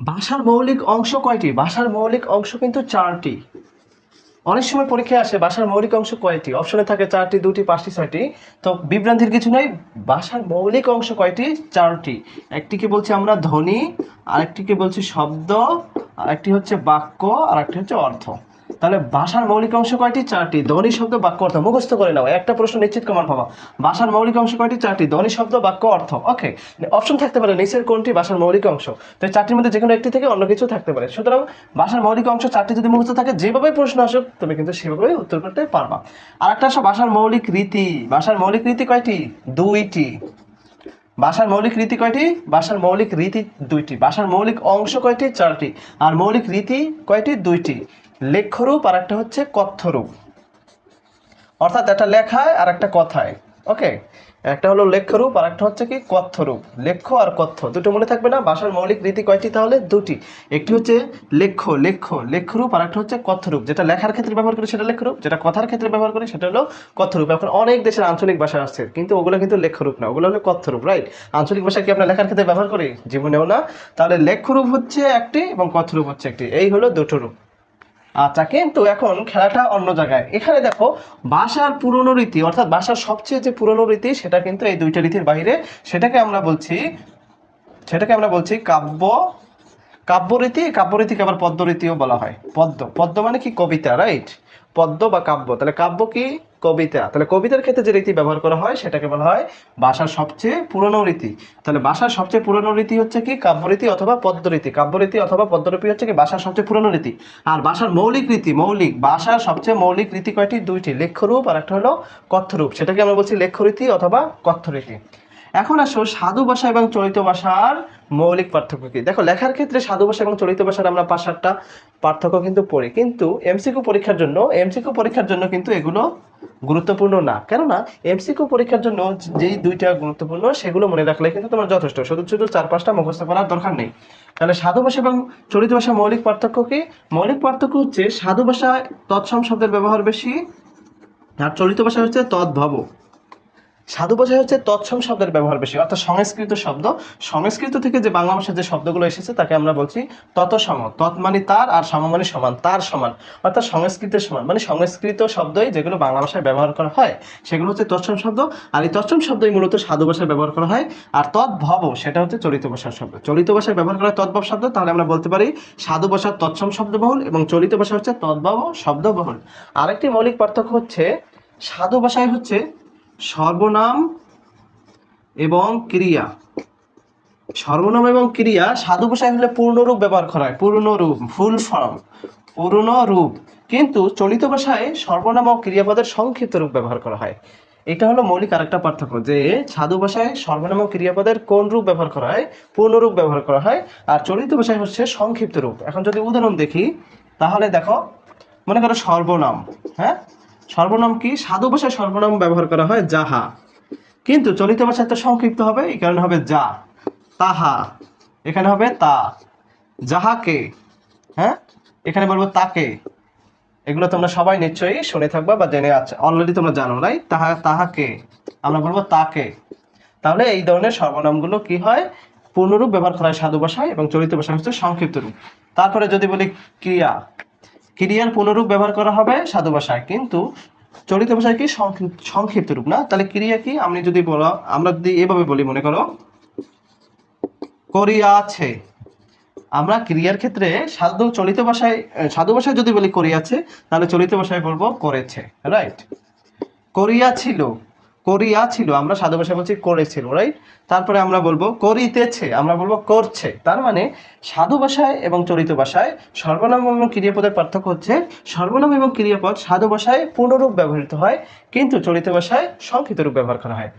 ভাষার মৌলিক অংশ কয়টি? ভাষার মৌলিক অংশ কিন্তু চারটি। অনেক সময় পরীক্ষায় আসে, ভাষার মৌলিক অংশ কয়টি? অপশনে থাকে চারটি, দুটি, পাঁচটি, ছয়টি। তো বিভ্রান্তির কিছু নেই, ভাষার মৌলিক অংশ কয়টি? চারটি। একটিকে বলছি আমরা ধ্বনি, আরেকটিকে বলছি শব্দ, আরেকটি হচ্ছে বাক্য আর একটি হচ্ছে অর্থ। তাহলে ভাষার মৌলিক অংশ কয়টি? চারটি। ধ্বনি শব্দ বাক্য অর্থ। মুখস্থ করে নাও। একটা প্রশ্ন নিশ্চিত কমান পাবা ভাষার মৌলিক অংশ কয়টি? চারটি। ধ্বনি শব্দ বাক্য অর্থ। ওকে। অপশন থাকতে পারে নিচের কোনটি? ভাষার মৌলিক অংশ। তো চারটির মধ্যে যে কোনো একটি থেকে অন্য কিছু থাকতে পারে। সুতরাং ভাষার মৌলিক অংশ চারটি যদি মুখস্থ থাকে যেভাবে প্রশ্ন আসুক, তুমি কিন্তু সেভাবেই উত্তর করতে পারবা। আর একটা আসো ভাষার মৌলিক রীতি। ভাষার মৌলিক রীতি কয়টি? দুইটি। ভাষার মৌলিক রীতি কয়টি? ভাষার মৌলিক রীতি দুইটি। ভাষার মৌলিক অংশ কয়টি? চারটি। আর মৌলিক রীতি কয়টি? দুইটি। লেখ্যরূপ আর একটা হচ্ছে কথ্যরূপ। অর্থাৎ একটা লেখায় আর একটা কথায়, ওকে? একটা হলো লেখ্যরূপ আর একটা হচ্ছে কি কথ্যরূপ। লেখ্য আর কথ্য, দুটো মনে থাকবে না? ভাষার মৌলিক রীতি কয়টি তাহলে? দুটি। একটি হচ্ছে লেখ্য লেখ্য, লেখ্যরূপ আর একটা হচ্ছে কথ্যরূপ। যেটা লেখার ক্ষেত্রে ব্যবহার করি সেটা লেখ্যরূপ, যেটা কথার ক্ষেত্রে ব্যবহার করি সেটা হলো কথ্যরূপ। এখন অনেক দেশের আঞ্চলিক ভাষা আসছে, কিন্তু ওগুলো কিন্তু লেখ্যরূপ না, ওগুলো হলো কথ্যরূপ রাইট আঞ্চলিক ভাষা কি আমরা লেখার ক্ষেত্রে ব্যবহার করি? জীবনেও না। তাহলে লেখ্যরূপ হচ্ছে একটি এবং কথ্যরূপ হচ্ছে একটি। এই হলো দুটো রূপ। আচ্ছা কিন্তু এখন খেলাটা অন্য জায়গায়। এখানে দেখো, বাসার পুরনো রীতি, অর্থাৎ বাসার সবচেয়ে যে পুরনো রীতি, সেটা কিন্তু এই দুইটা রীতির বাইরে। সেটাকে আমরা বলছি, সেটাকে আমরা বলছি কাব্য কাব্যরীতি কাব্যরীতিকে আবার পদ্মরীতিও বলা হয়। পদ্ম পদ্ম মানে কি? কবিতা রাইট পদ্ম বা কাব্য। তাহলে কাব্য কি? কবিতা। তাহলে কবিতার ক্ষেত্রে যে রীতি ব্যবহার করা হয়, সেটাকে বলা হয় ভাষার সবচেয়ে পুরনো রীতি। তাহলে ভাষার সবচেয়ে পুরনো রীতি হচ্ছে কি? কাব্যরীতি অথবা পদ্মরীতি কাব্যরীতি অথবা পদ্মরীতি হচ্ছে কি? ভাষার সবচেয়ে পুরনো রীতি। আর ভাষার মৌলিক রীতি, মৌলিক ভাষার সবচেয়ে মৌলিক রীতি কয়টি? দুইটি। লেখ্যরূপ আর একটা হলো কথ্যরূপ। সেটাকে আমরা বলছি লেখ্যরীতি অথবা কথ্যরীতি। এখন আসো সাধু ভাষা এবং চলিত ভাষার মৌলিক পার্থক্য কি? দেখো, লেখার ক্ষেত্রে সাধু ভাষা এবং চলিত ভাষার আমরা সাতটা পার্থক্য কিন্তু পড়ি। কিন্তু এমসিকিউ পরীক্ষার জন্য এমসিকিউ পরীক্ষার জন্য কিন্তু এগুলো গুরুত্বপূর্ণ না। কেননা এমসিকিউ পরীক্ষার জন্য যেই দুইটা গুরুত্বপূর্ণ, সেগুলো মনে রাখলে কিন্তু তোমার যথেষ্ট। শুধু শুধু চার পাঁচটা মুখস্থ করার দরকার নেই। তাহলে সাধু ভাষা এবং চলিত ভাষা মৌলিক পার্থক্য কি? মৌলিক পার্থক্য হচ্ছে, সাধু ভাষায় তৎসম শব্দের ব্যবহার বেশি, আর চলিত ভাষা হচ্ছে তদ্ভব। সাধু ভাষায় হচ্ছে তৎসম শব্দের ব্যবহার বেশি, অর্থাৎ সংস্কৃত শব্দ। সংস্কৃত থেকে যে বাংলা ভাষার যে শব্দগুলো এসেছে, তাকে আমরা বলছি তৎসম। তৎ মানে তার আর সম মানে সমান, তার সমান। অর্থাৎ সংস্কৃতের সমান মানে সংস্কৃত শব্দই যেগুলো বাংলা ভাষায় ব্যবহার করা হয়, সেগুলো হচ্ছে তৎসম শব্দ। আর এই তৎসম শব্দই মূলত সাধু ভাষায় ব্যবহার করা হয়। আর তদ্ভব সেটা হচ্ছে চলিত ভাষার শব্দ। চলিত ভাষায় ব্যবহার করা হয় তদ্ভব শব্দ, তাহলে আমরা বলতে পারি সাধু ভাষার তৎসম শব্দবহুল এবং চলিত ভাষা হচ্ছে তদ্ভব শব্দবহুল। আরেকটি মৌলিক পার্থক্য হচ্ছে, সাধু ভাষায় হচ্ছে সর্বনাম এবং ক্রিয়া। সর্বনাম এবং ক্রিয়া সাধু ভাষায় হলে পূর্ণরূপ ব্যবহার করা হয়। পূর্ণরূপ ফুল ফর্ম। পূর্ণ রূপ। কিন্তু চলিত ভাষায় সর্বনাম ও ক্রিয়াপদের সংক্ষিপ্ত রূপ ব্যবহার করা হয়। এটা হলো মৌলিক আরেকটা পার্থক্য যে সাধু ভাষায় সর্বনাম ও ক্রিয়াপদের কোন রূপ ব্যবহার করা হয়? পূর্ণরূপ ব্যবহার করা হয়। আর চলিত ভাষায় হচ্ছে সংক্ষিপ্ত রূপ। এখন যদি উদাহরণ দেখি, তাহলে দেখো, মনে করো সর্বনাম হ্যাঁ? সর্বনাম কি? সাধু ভাষায় সর্বনাম ব্যবহার করা হয় যাহা। কিন্তু চলিত ভাষায় তো সংক্ষিপ্ত হবে, এই কারণে হবে যা, তাহা। এখানে হবে তা। যাহাকে হ্যাঁ? এখানে বলব তাকে। এগুলো তোমরা সবাই নিশ্চয়ই শুনে থাকবা বা জেনে আছে অলরেডি তোমরা জানো রাই তাহা, তাহাকে। আমরা বলব তাকে। তাহলে এই ধরনের সর্বনামগুলো কি হয়? পূর্ণরূপ ব্যবহার করা হয় সাধু ভাষায় এবং চলিত ভাষায় হচ্ছে সংক্ষিপ্ত রূপ। তারপরে যদি বলি ক্রিয়া ক্রিয়ার পুনরূপ ব্যবহার করা হবে সাধু ভাষায়। কিন্তু চলিত ভাষায় কি সংক্ষিপ্ত রূপ না? তাহলে ক্রিয়া কি? আমি যদি বলো, আমরা যদি এভাবে বলি, মনে করো, করিয়াছে। আমরা ক্রিয়ার ক্ষেত্রে সাধু, চলিত ভাষায় সাধু ভাষায় যদি বলি করিয়াছে, তাহলে চলিত ভাষায় বলব করেছে রাইট করিয়াছিল। করিয়াছিল আমরা সাধু ভাষায় বলছি করেছিল রাইট তারপরে আমরা বলব করিতেছে, আমরা বলব করছে। তার মানে সাধু ভাষায় এবং চলিত ভাষায় সর্বনাম এবং ক্রিয়াপদের পার্থক্য হচ্ছে, সর্বনাম এবং ক্রিয়াপদ সাধু ভাষায় পূর্ণরূপ ব্যবহৃত হয়, কিন্তু চলিত ভাষায় সংক্ষিপ্ত রূপ ব্যবহার করা হয়।